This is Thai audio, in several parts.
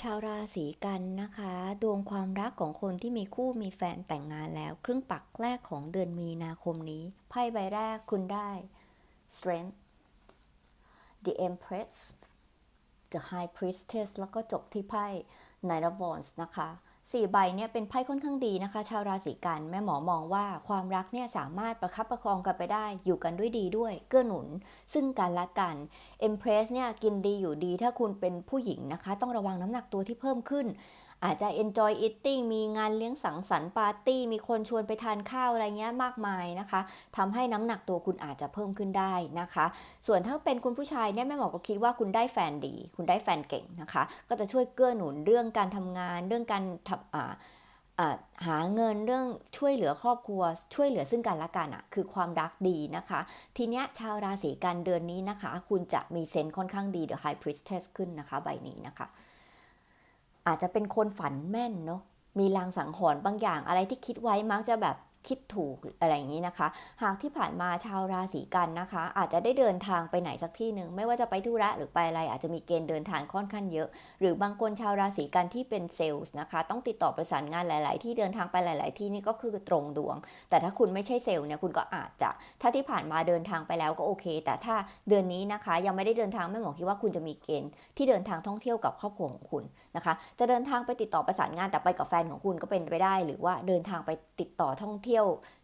ชาวราศีกันนะคะ ดวงความรักของคนที่มีคู่มีแฟนแต่งงานแล้ว ครึ่งปักแรกของเดือนมีนาคมนี้ ไพ่ใบแรกคุณได้ strength the empress the high priestess แล้วก็จบที่ไพ่ n i g h t of wands นะคะ สี่ใบเนี่ยเป็นไพ่ค่อนข้างดีนะคะ ชาวราศีกันแม่หมอมองว่าความรักเนี่ยสามารถประคับประคองกันไปได้อยู่กันด้วยดีด้วย เกื้อหนุน ซึ่งกันและกันเอ็มเพรสเนี่ยกินดีอยู่ดีถ้าคุณเป็นผู้หญิงนะคะ ต้องระวังน้ำหนักตัวที่เพิ่มขึ้น อาจจะ enjoy eating มีงานเลี้ยงสังสรรค์ปาร์ตี้ มีคนชวนไปทานข้าวอะไรเงี้ยมากมายนะคะทำให้น้ำหนักตัวคุณอาจจะเพิ่มขึ้นได้นะคะ ส่วนถ้าเป็นคุณผู้ชายเนี่ยแม่หมอก็คิดว่าคุณได้แฟนดี คุณได้แฟนเก่งนะคะ ก็จะช่วยเกื้อหนุนเรื่องการทำงานเรื่องการทำอ่าหาเงินเรื่องช่วยเหลือครอบครัว ช่วยเหลือซึ่งกันและกันอะคือความรักดีนะคะ ทีเนี้ยชาวราศีกันเดือนนี้นะคะ คุณจะมีเซนส์ค่อนข้างดี The High Priestess ขึ้นนะคะ ใบนี้นะคะ อาจจะเป็นคนฝันแม่นเนาะมีลางสังหรณ์บางอย่างอะไรที่คิดไว้มักจะแบบ คิดถูกอะไรอย่างนี้นะคะ หากที่ผ่านมาชาวราศีกันนะคะ อาจจะได้เดินทางไปไหนสักที่หนึ่งไม่ว่าจะไปธุระหรือไปอะไรอาจจะมีเกณฑ์เดินทางค่อนข้างเยอะ หรือบางคนชาวราศีกันที่เป็นเซลล์นะคะ ต้องติดต่อประสานงานหลาย ๆ ที่เดินทางไปหลาย ๆ ที่นี่ก็คือตรงดวง แต่ถ้าคุณไม่ใช่เซลล์เนี่ยคุณก็อาจจะ ถ้าที่ผ่านมาเดินทางไปแล้วก็โอเค แต่ถ้าเดือนนี้นะคะ ยังไม่ได้เดินทางแม่หมอคิดว่าคุณจะมีเกณฑ์ที่เดินทางท่องเที่ยวกับครอบครัวของคุณนะคะ จะเดินทางไปติดต่อประสานงานแต่ไปกับแฟนของคุณก็เป็นไปได้ หรือว่าเดินทางไปติดต่อท่องเที่ยว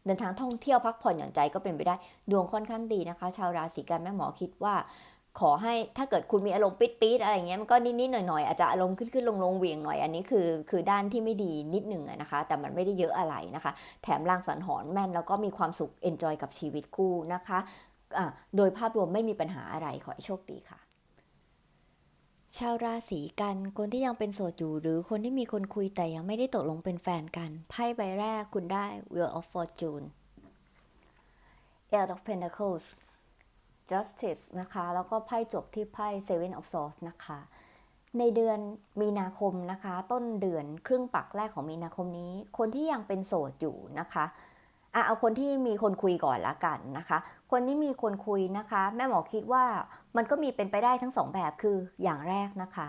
เดินทางท่องเที่ยวพักผ่อนหย่อนใจก็เป็นไปได้ ดวงค่อนข้างดีนะคะ ชาวราศีกันแม่หมอคิดว่า ขอให้ถ้าเกิดคุณมีอารมณ์ปิดป๊ดๆอะไรเงี้ยมันก็นิดๆหน่อยๆอาจจะอารมณ์ขึ้นขึ้นลงลงๆเหวียงหน่อยอันนี้คือคือด้านที่ไม่ดีนิดหนึ่งนะคะ แต่มันไม่ได้เยอะอะไรนะคะ แถมลางสันหรณ์แม่นแล้วก็มีความสุขเอนจอยกับชีวิตคู่นะคะะโดยภาพรวมไม่มีปัญหาอะไรขอให้โชคดีค่ะ ชาวราศีกัน คนที่ยังเป็นโสดอยู่ หรือคนที่มีคนคุยแต่ยังไม่ได้ตกลงเป็นแฟนกัน ไพ่ใบแรกคุณได้ Wheel of Fortune Eight of Pentacles Justice นะคะ แล้วก็ไพ่จบที่ไพ่ Seven of Swords นะคะ ในเดือนมีนาคมนะคะ ต้นเดือนครึ่งปักแรกของมีนาคมนี้ คนที่ยังเป็นโสดอยู่นะคะ อะเอาคนที่มีคนคุยก่อนละกันนะคะ คนที่มีคนคุยนะคะ แม่หมอคิดว่ามันก็มีเป็นไปได้ทั้งสองแบบคืออย่างแรกนะคะ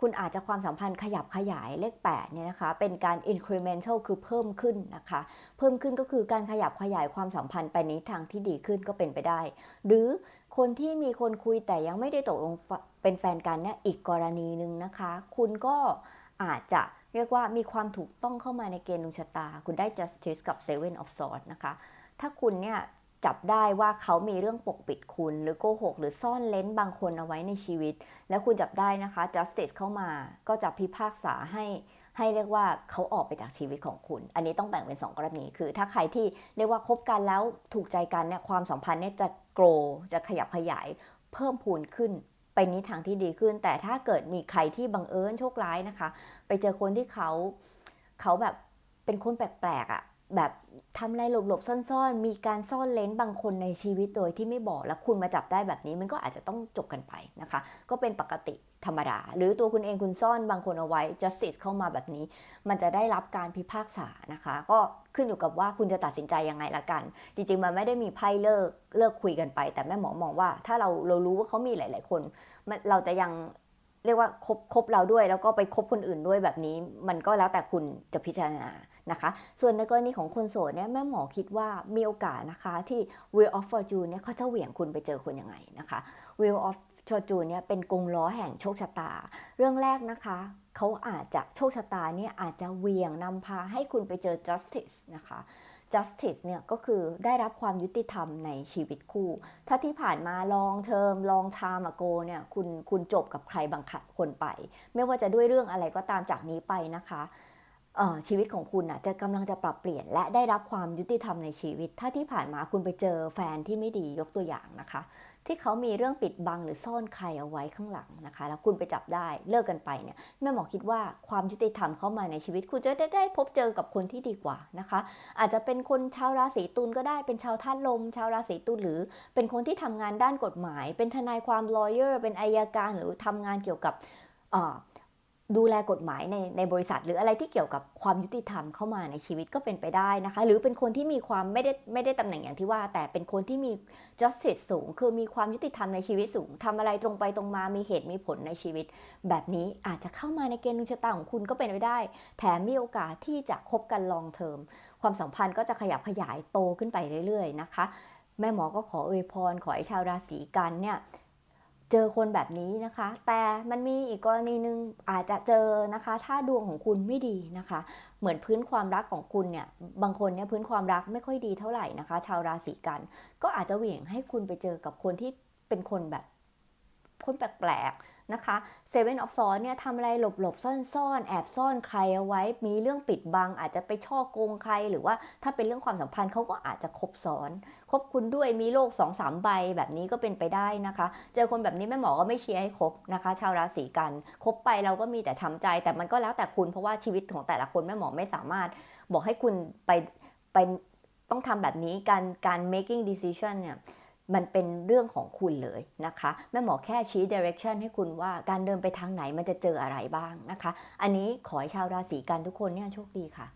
คุณอาจจะความสัมพันธ์ขยับขยายเลข8เนี่ยนะคะ เป็นการ incremental คือเพิ่มขึ้นนะคะ เพิ่มขึ้นก็คือการขยับขยายความสัมพันธ์ไปในทางที่ดีขึ้นก็เป็นไปได้ หรือคนที่มีคนคุยแต่ยังไม่ได้ตกลงเป็นแฟนกันเนี่ยอีกกรณีหนึ่งนะคะ คุณก็ อาจจะเรียกว่ามีความถูกต้องเข้ามาในเกณฑ์ดวงชะตา คุณได้ justice กับ seven of swords นะคะ ถ้าคุณเนี่ยจับได้ว่าเขามีเรื่องปกปิดคุณ หรือโกหก หรือซ่อนเล้นบางคนเอาไว้ในชีวิต แล้วคุณจับได้นะคะ justice เข้ามาก็จะพิพากษาให้ให้เรียกว่าเขาออกไปจากชีวิตของคุณ อันนี้ต้องแบ่งเป็น 2 กรณี คือ ถ้าใครที่เรียกว่าคบกันแล้วถูกใจกันเนี่ยความสัมพันธ์เนี่ยจะโกรจะขยับขยายเพิ่มพูนขึ้น ไปในทางที่ดีขึ้น แต่ถ้าเกิดมีใครที่บังเอิญโชคร้ายนะคะ ไปเจอคนที่เขาเขาแบบเป็นคนแปลกๆอะ่ะแบบ ทำอะไรหลบๆซ่อนๆ มีการซ่อนเลนบางคนในชีวิตโดยที่ไม่บอกแล้วคุณมาจับได้แบบนี้มันก็อาจจะต้องจบกันไปนะคะ ก็เป็นปกติธรรมดา หรือตัวคุณเองคุณซ่อนบางคนเอาไว้ justice เข้ามาแบบนี้ มันจะได้รับการพิพากษานะคะ ก็ขึ้นอยู่กับว่าคุณจะตัดสินใจยังไงละกัน จริงๆ มันไม่ได้มีไพ่เลิกเลิกคุยกันไป แต่แม่หมอมองว่า ถ้าเราเรารู้ว่าเขามีหลาย ๆ คนมันเราจะยังเรียกว่าคบคบเราด้วย แล้วก็ไปคบคนอื่นด้วยแบบนี้ มันก็แล้วแต่คุณจะพิจารณา นะคะ ส่วนในกรณีของคนโสดเนี่ยแม่หมอคิดว่ามีโอกาสนะคะที่ Wheel of Fortune เนี่ยเขาจะเหวี่ยงคุณไปเจอคนยังไงนะคะ Wheel of Fortune เนี่ยเป็นกงล้อแห่งโชคชะตา เรื่องแรกนะคะเขาอาจจะโชคชะตาเนี่ยอาจจะเหวี่ยงนำพาให้คุณไปเจอ justice นะคะ justice เนี่ยก็คือได้รับความยุติธรรมในชีวิตคู่ ถ้าที่ผ่านมาลองเทอมลองชามาโกเนี่ยคุณคุณจบกับใครบางคนไป ไม่ว่าจะด้วยเรื่องอะไรก็ตามจากนี้ไปนะคะ ชีวิตของคุณอะจะกำลังจะปรับเปลี่ยน และได้รับความยุติธรรมในชีวิต ถ้าที่ผ่านมาคุณไปเจอแฟนที่ไม่ดียกตัวอย่างนะคะ ที่เขามีเรื่องปิดบังหรือซ่อนใครเอาไว้ข้างหลังนะคะ แล้วคุณไปจับได้เลิกกันไปเนี่ยแม่หมอคิดว่าความยุติธรรมเข้ามาในชีวิต คุณจะได้ได้พบเจอกับคนที่ดีกว่านะคะ อาจจะเป็นคนชาวราศีตุลก็ได้เป็นชาวธาตุลม ชาวราศีตุลหรือ เป็นคนที่ทำงานด้านกฎหมาย เป็นทนายความ lawyer เป็นอายการหรือทำงานเกี่ยวกับ ดูแลกฎหมายในในบริษัท หรืออะไรที่เกี่ยวกับความยุติธรรมเข้ามาในชีวิตก็เป็นไปได้นะคะ หรือเป็นคนที่มีความไม่ได้ไม่ได้ตำแหน่งอย่างที่ว่า แต่เป็นคนที่มี justice สูง คือมีความยุติธรรมในชีวิตสูงทำอะไรตรงไปตรงมามีเหตุมีผลในชีวิต แบบนี้อาจจะเข้ามาในเกณฑ์ดวงชะตาของคุณก็เป็นไปได้ แถมมีโอกาสที่จะคบกัน long term ความสัมพันธ์ก็จะขยับขยายโตขึ้นไปเรื่อย ๆ นะคะ แม่หมอก็ขออวยพรขอให้ชาวราศีกันเนี่ย เจอคนแบบนี้นะคะ แต่มันมีอีกกรณีหนึ่งอาจจะเจอนะคะ ถ้าดวงของคุณไม่ดีนะคะ เหมือนพื้นความรักของคุณเนี่ย บางคนเนี่ยพื้นความรักไม่ค่อยดีเท่าไหร่นะคะ ชาวราศีกัน ก็อาจจะเหวี่ยงให้คุณไปเจอกับคนที่เป็นคนแบบคนแปลกๆ นะคะ Seven of s w o r d เนี่ยทำอะไรหลบๆซ่อนๆแอบซ่อนใครเอาไว้ มีเรื่องปิดบัง อาจจะไปช่อโกงใคร หรือว่าถ้าเป็นเรื่องความสัมพันธ์เขาก็อาจจะคบซ้อนคบคุณด้วยมีโลก2อสามใบแบบนี้ก็เป็นไปได้นะคะ เจอคนแบบนี้แม่หมอก็ไม่เชียร์ให้คบนะคะ ชาวราศีกันคบไปเราก็มีแต่ช้ำใจ แต่มันก็แล้วแต่คุณเพราะว่าชีวิตของแต่ละคนแม่หมอไม่สามารถบอกให้คุณไปไปต้องทำแบบนี้การการ making decision เนี่ย มันเป็นเรื่องของคุณเลยนะคะแม่หมอแค่ชี้ direction ให้คุณว่าการเดินไปทางไหนมันจะเจออะไรบ้างนะคะ อันนี้ขอให้ชาวราศีกันทุกคนเนี่ยโชคดีค่ะ